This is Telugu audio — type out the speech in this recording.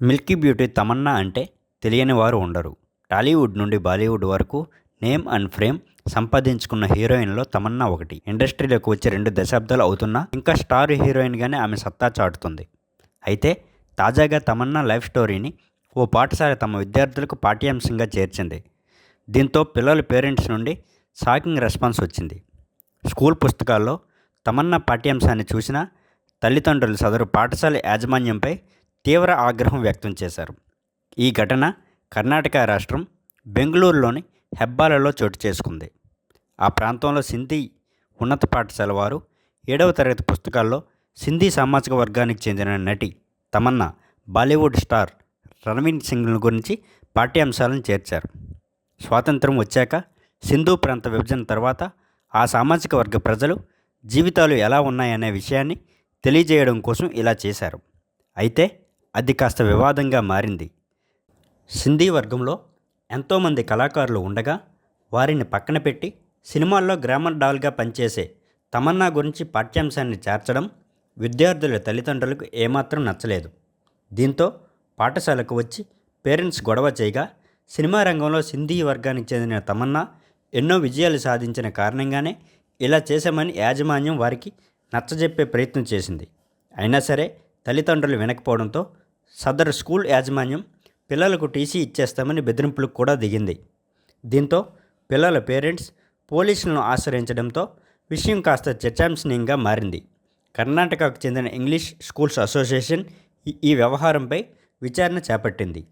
మిల్కీ బ్యూటీ తమన్నా అంటే తెలియని వారు ఉండరు. టాలీవుడ్ నుండి బాలీవుడ్ వరకు నేమ్ అండ్ ఫ్రేమ్ సంపాదించుకున్న హీరోయిన్లో తమన్నా ఒకటి. ఇండస్ట్రీలోకి వచ్చి రెండు దశాబ్దాలు అవుతున్నా ఇంకా స్టార్ హీరోయిన్గానే ఆమె సత్తా చాటుతుంది. అయితే తాజాగా తమన్నా లైఫ్ స్టోరీని ఓ పాఠశాల తమ విద్యార్థులకు పాఠ్యాంశంగా చేర్చింది. దీంతో పిల్లల పేరెంట్స్ నుండి షాకింగ్ రెస్పాన్స్ వచ్చింది. స్కూల్ పుస్తకాల్లో తమన్నా పాఠ్యాంశాన్ని చూసిన తల్లిదండ్రులు సదరు పాఠశాల యాజమాన్యంపై తీవ్ర ఆగ్రహం వ్యక్తం చేశారు. ఈ ఘటన కర్ణాటక రాష్ట్రం బెంగళూరులోని హెబ్బాలలో చోటు చేసుకుంది. ఆ ప్రాంతంలో సింధీ ఉన్నత పాఠశాల వారు ఏడవ తరగతి పుస్తకాల్లో సింధీ సామాజిక వర్గానికి చెందిన నటి తమన్నా బాలీవుడ్ స్టార్ రణవీర్ సింగ్ గురించి పాఠ్యాంశాలను చేర్చారు. స్వాతంత్రం వచ్చాక సింధు ప్రాంత విభజన తర్వాత ఆ సామాజిక వర్గ ప్రజలు జీవితాలు ఎలా ఉన్నాయనే విషయాన్ని తెలియజేయడం కోసం ఇలా చేశారు. అయితే అది కాస్త వివాదంగా మారింది. సింధీ వర్గంలో ఎంతోమంది కళాకారులు ఉండగా వారిని పక్కన పెట్టి సినిమాల్లో గ్రామర్ డాల్గా పనిచేసే తమన్నా గురించి పాఠ్యాంశాన్ని చేర్చడం విద్యార్థుల తల్లిదండ్రులకు ఏమాత్రం నచ్చలేదు. దీంతో పాఠశాలకు వచ్చి పేరెంట్స్ గొడవ చేయగా సినిమా రంగంలో సింధీ వర్గానికి చెందిన తమన్నా ఎన్నో విజయాలు సాధించిన కారణంగానే ఇలా చేశామని యాజమాన్యం వారికి నచ్చజెప్పే ప్రయత్నం చేసింది. అయినా సరే తల్లిదండ్రులు వినకపోవడంతో సదరు స్కూల్ యాజమాన్యం పిల్లలకు టీసీ ఇచ్చేస్తామని బెదిరింపులకు కూడా దిగింది. దీంతో పిల్లల పేరెంట్స్ పోలీసులను ఆశ్రయించడంతో విషయం కాస్త చర్చాంశనీయంగా మారింది. కర్ణాటకకు చెందిన ఇంగ్లీష్ స్కూల్స్ అసోసియేషన్ ఈ- ఈ వ్యవహారంపై విచారణ చేపట్టింది.